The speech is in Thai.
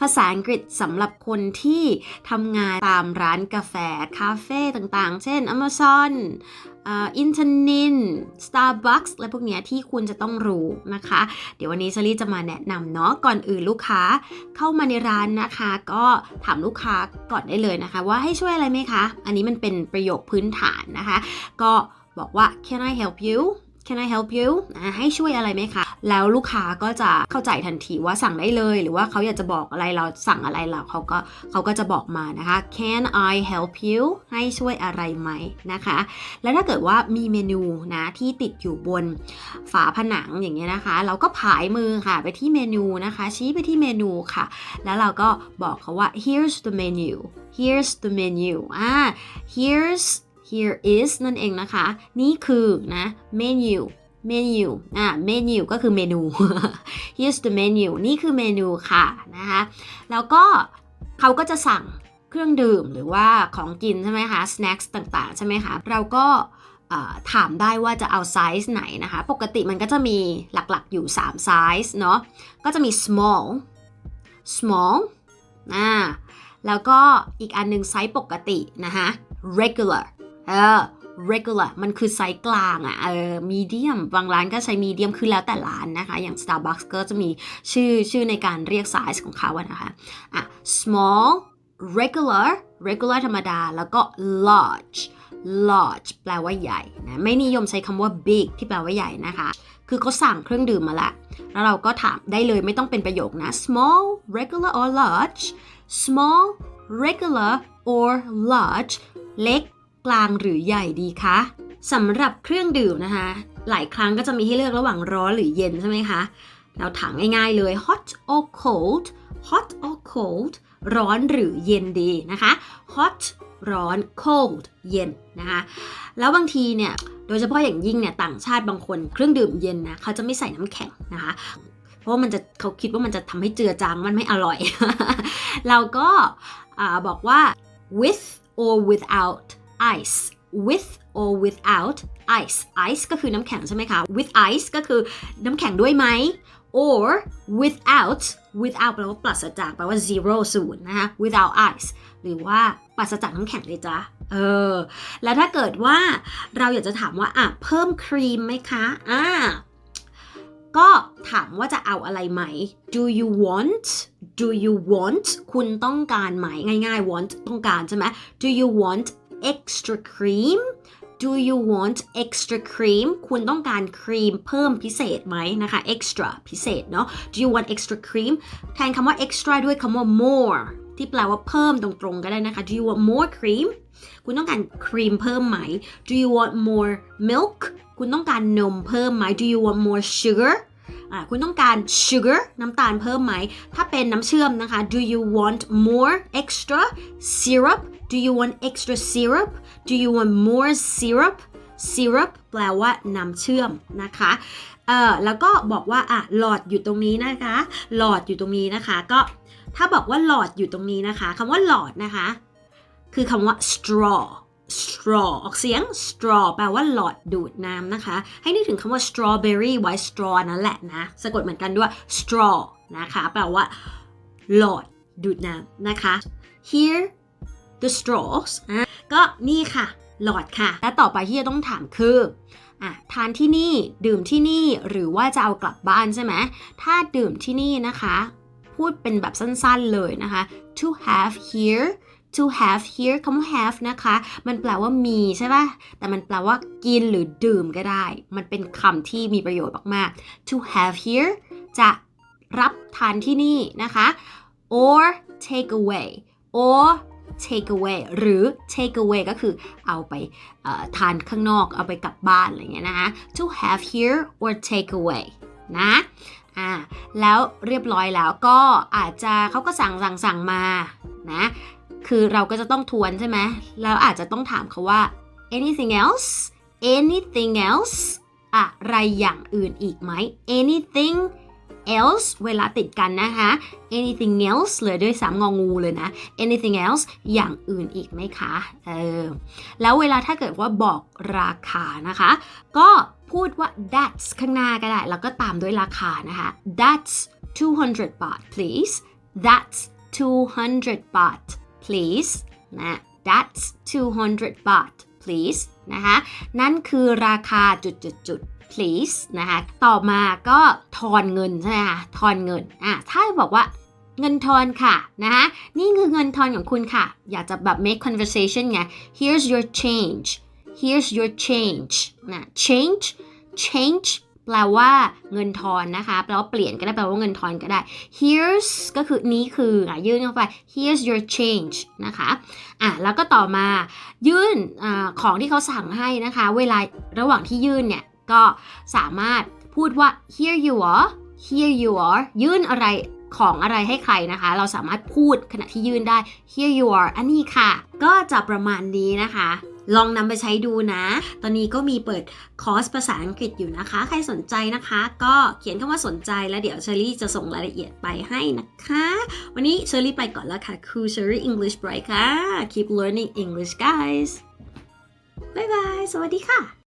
ภาษาอังกฤษสำหรับคนที่ทำงานตามร้านกาแฟ คาเฟ่ต่างๆ เช่น Amazon อินเทอร์นิน Starbucks และพวกเนี้ยที่คุณจะต้องรู้นะคะ เดี๋ยววันนี้ชลีจะมาแนะนำเนาะ ก่อนอื่นลูกค้าเข้ามาในร้านนะคะ ก็ถามลูกค้าก่อนได้เลยนะคะ ว่าให้ช่วยอะไรไหมคะ อันนี้มันเป็นประโยคพื้นฐานนะคะ ก็บอกว่า can I help you Can I help you ให้ช่วยอะไรไหมคะ แล้วลูกค้าก็จะเข้าใจทันทีว่าสั่งได้เลย หรือว่าเขาอยากจะบอกอะไรเราสั่งอะไรเราเขาก็เขาก็จะบอกมานะคะ Can I help you ให้ช่วยอะไรไหมนะคะ แล้วถ้าเกิดว่ามีเมนูนะที่ติดอยู่บนฝาผนังอย่างเงี้ยนะคะ เราก็ผายมือค่ะไปที่เมนูนะคะ ชี้ไปที่เมนูค่ะ แล้วเราก็บอกเขาว่า here's the menu here's the menu อ่า here's here is นั่นเองนะคะ นี่คือนะ menu menu อ่า menu ก็คือเมนู here's the menu นี่คือเมนูค่ะนะคะแล้วก็เขาก็จะสั่งเครื่องดื่มหรือว่าของกินใช่ไหมคะ snacks ต่างๆ ใช่ไหมคะเราก็ถามได้ว่าจะเอาไซส์ไหนนะคะ ปกติมันก็จะมีหลักๆอยู่ 3 ไซส์เนาะก็จะมี small small อ่าแล้วก็อีกอันหนึงไซส์ปกตินะคะ regular เออ regular มันคือไซส์กลางอะ่ะเออ medium บางร้านก็ใช้ medium คือแล้วแต่ร้านนะคะ อย่าง Starbucks ก็จะมีชื่อชื่อในการเรียกไซส์ของเขาอะนะคะอะ small regular regular ธรรมดา แล้วก็ large large แปลว่าใหญ่นะไม่นิยมใช้คำว่า big ที่แปลว่าใหญ่นะคะ คือเขาสั่งเครื่องดื่มมาละแล้วเราก็ถามได้เลยไม่ต้องเป็นประโยคนะ small regular or large small regular or large เล็ก กลางหรือใหญ่ดีคะสำหรับเครื่องดื่มนะคะ หลายครั้งก็จะมีให้เลือกระหว่างร้อนหรือเย็นใช่ไหมคะเราถามง่ายๆเลย hot or cold hot or cold ร้อนหรือเย็นดีนะคะ hot ร้อน cold เย็นนะคะ แล้วบางทีเนี่ย โดยเฉพาะอย่างยิ่งเนี่ยต่างชาติบางคนเครื่องดื่มเย็นนะเขาจะไม่ใส่น้ำแข็งนะคะ เพราะมันจะเขาคิดว่ามันจะทำให้เจือจางมันไม่อร่อย เราก็บอกว่า with or without ice with or without ice ice ก็คือน้ำแข็งใช่ไหมคะ with ice ก็คือน้ำแข็งด้วยไหม or without without แปลว่าปราศจากแปลว่า zero ศูนย์นะคะ without ice หรือว่าปราศจากน้ำแข็งเลยจ้ะเออ แล้วถ้าเกิดว่าเราอยากจะถามว่าอะเพิ่มครีมไหมคะอ่าก็ถามว่าจะเอาอะไรไหม do you want do you want คุณต้องการไหมง่ายๆ want ต้องการใช่ไหม do you want extra cream do you want extra cream คุณต้องการครีมเพิ่มพิเศษไหมนะคะ extra พิเศษเนาะ do you want extra cream แทนคำว่า extra ด้วยคำว่า more ที่แปลว่าเพิ่มตรงๆก็ได้นะคะ do you want more cream คุณต้องการครีมเพิ่มไหม do you want more milk คุณต้องการนมเพิ่มไหม do you want more sugar คุณต้องการ sugar น้ำตาลเพิ่มไหม ถ้าเป็นน้ำเชื่อมนะคะ do you want more extra syrup do you want extra syrup do you want more syrup syrup แปลว่าน้ำเชื่อมนะคะเออแล้วก็บอกว่าอะหลอดอยู่ตรงนี้นะคะ หลอดอยู่ตรงนี้นะคะ ก็ถ้าบอกว่าหลอดอยู่ตรงนี้นะคะคำว่าหลอดนะคะ คือคำว่า straw straw ออกเสียง straw แปลว่าหลอดดูดน้ำนะคะ ให้นึกถึงคำว่า strawberry ไว้ straw นั่นแหละนะ สะกดเหมือนกันด้วย straw นะคะ แปลว่า หลอดดูดน้ำนะคะ here the straws อะก็นี่ค่ะ หลอดค่ะ และต่อไปที่จะต้องถามคืออะทานที่นี่ดื่มที่นี่หรือว่าจะเอากลับบ้านใช่ไหมถ้าดื่มที่นี่นะคะ พูดเป็นแบบสั้นๆเลยนะคะ to have here to have here คำว่า have นะคะ มันแปลว่ามีใช่ป่ะ แต่มันแปลว่ากินหรือดื่มก็ได้ มันเป็นคำที่มีประโยชน์มากๆ to have here จะรับทานที่นี่นะคะ or take away or take away หรือ take away ก็คือเอาไปทานข้างนอก เอาไปกลับบ้านอะไรเงี้ยนะคะ to have here or take away นะอ่าแล้วเรียบร้อยแล้วก็อาจจะเขาก็สั่งสั่งสั่งมานะ คือเราก็จะต้องทวนใช่ไหมแล้วอาจจะต้องถามเขาว่า anything else anything else อะไรอย่างอื่นอีกไหม anything else เวลาติดกันนะคะ anything else เลยด้วยสามงองูเลยนะ anything else อย่างอื่นอีกไหมคะ เออ แล้วเวลาถ้าเกิดว่าบอกราคานะคะ ก็พูดว่า that's ข้างหน้าก็ได้ แล้วก็ตามด้วยราคานะคะ that's 200 บาท please that's 200 baht please นะ that's 200 baht please นะคะนั่นคือราคาจุดจุดจุด please นะคะต่อมาก็ทอนเงินใช่ไหมคะทอนเงินอะถ้าบอกว่าเงินทอนค่ะนะคะนี่คือเงินทอนของคุณค่ะ อยากจะแบบ make conversation ไง here's your change here's your change นะ change change แปลว่าเงินทอนนะคะ แปลว่าเปลี่ยนก็ได้แปลว่าเงินทอนก็ได้ here's ก็คือนี้คืออะยื่นเข้าไป here's your change นะคะอะแล้วก็ต่อมายื่นอาของที่เขาสั่งให้นะคะ เวลาระหว่างที่ยื่นเนี่ย ก็สามารถพูดว่า here you are here you are ยื่นอะไร ของอะไรให้ใครนะคะ เราสามารถพูดขณะที่ยื่นได้ here you are อันนี้ค่ะ ก็จะประมาณนี้นะคะ ลองนำไปใช้ดูนะ ตอนนี้ก็มีเปิดคอร์สภาษาอังกฤษอยู่นะคะ ใครสนใจนะคะ ก็เขียนคำว่าสนใจแล้วเดี๋ยวเชอรี่จะส่งรายละเอียดไปให้นะคะ วันนี้เชอรี่ไปก่อนแล้วค่ะครูเชอรี่ English Bright ค่ะ keep learning English guys บ๊ายบาย สวัสดีค่ะ